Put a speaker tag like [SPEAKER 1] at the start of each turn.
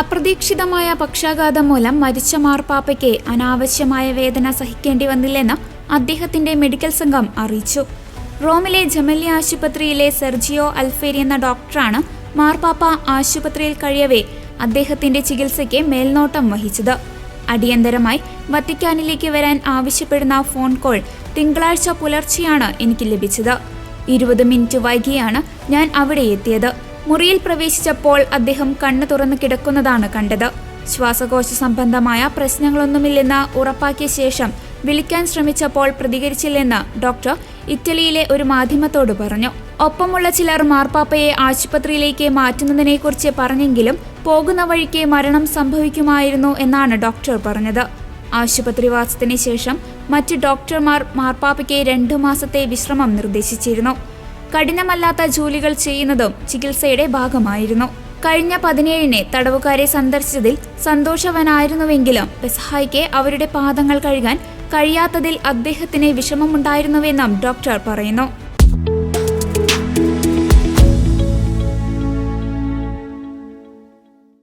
[SPEAKER 1] അപ്രതീക്ഷിതമായ പക്ഷാഘാതം മൂലം മരിച്ച മാർപ്പാപ്പയ്ക്ക് അനാവശ്യമായ വേദന സഹിക്കേണ്ടി വന്നില്ലെന്ന് അദ്ദേഹത്തിന്റെ മെഡിക്കൽ സംഘം അറിയിച്ചു. റോമിലെ ജമല്ലി ആശുപത്രിയിലെ സെർജിയോ അൽഫേരി എന്ന ഡോക്ടറാണ് മാർപ്പാപ്പ ആശുപത്രിയിൽ കഴിയവേ അദ്ദേഹത്തിന്റെ ചികിത്സയ്ക്ക് മേൽനോട്ടം വഹിച്ചത്. അടിയന്തരമായി വത്തിക്കാനിലേക്ക് വരാൻ ആവശ്യപ്പെടുന്ന ഫോൺ കോൾ തിങ്കളാഴ്ച പുലർച്ചെയാണ് എനിക്ക് ലഭിച്ചത്. ഇരുപത് മിനിറ്റ് വൈകിയാണ് ഞാൻ അവിടെ എത്തിയത്. മുറിയിൽ പ്രവേശിച്ചപ്പോൾ അദ്ദേഹം കണ്ണു തുറന്നു കിടക്കുന്നതാണ് കണ്ടത്. ശ്വാസകോശ സംബന്ധമായ പ്രശ്നങ്ങളൊന്നുമില്ലെന്ന് ഉറപ്പാക്കിയ ശേഷം വിളിക്കാൻ ശ്രമിച്ചപ്പോൾ പ്രതികരിച്ചില്ലെന്ന് ഡോക്ടർ ഇറ്റലിയിലെ ഒരു മാധ്യമത്തോട് പറഞ്ഞു. ഒപ്പമുള്ള ചിലർ മാർപ്പാപ്പയെ ആശുപത്രിയിലേക്ക് മാറ്റുന്നതിനെക്കുറിച്ച് പറഞ്ഞെങ്കിലും പോകുന്ന വഴിക്ക് മരണം സംഭവിക്കുമായിരുന്നു എന്നാണ് ഡോക്ടർ പറഞ്ഞത്. ആശുപത്രിവാസത്തിന് ശേഷം മറ്റ് ഡോക്ടർമാർ മാർപ്പാപ്പയ്ക്ക് രണ്ടു മാസത്തെ വിശ്രമം നിർദ്ദേശിച്ചിരുന്നു. കഠിനമല്ലാത്ത ജോലികൾ ചെയ്യുന്നതും ചികിത്സയുടെ ഭാഗമായിരുന്നു. കഴിഞ്ഞ പതിനേഴിന് തടവുകാരെ സന്ദർശിച്ചതിൽ സന്തോഷവനായിരുന്നുവെങ്കിലും പെസഹായിക്ക് അവരുടെ പാദങ്ങൾ കഴുകാൻ കഴിയാത്തതിൽ അദ്ദേഹത്തിന് വിഷമമുണ്ടായിരുന്നുവെന്നും ഡോക്ടർ പറയുന്നു.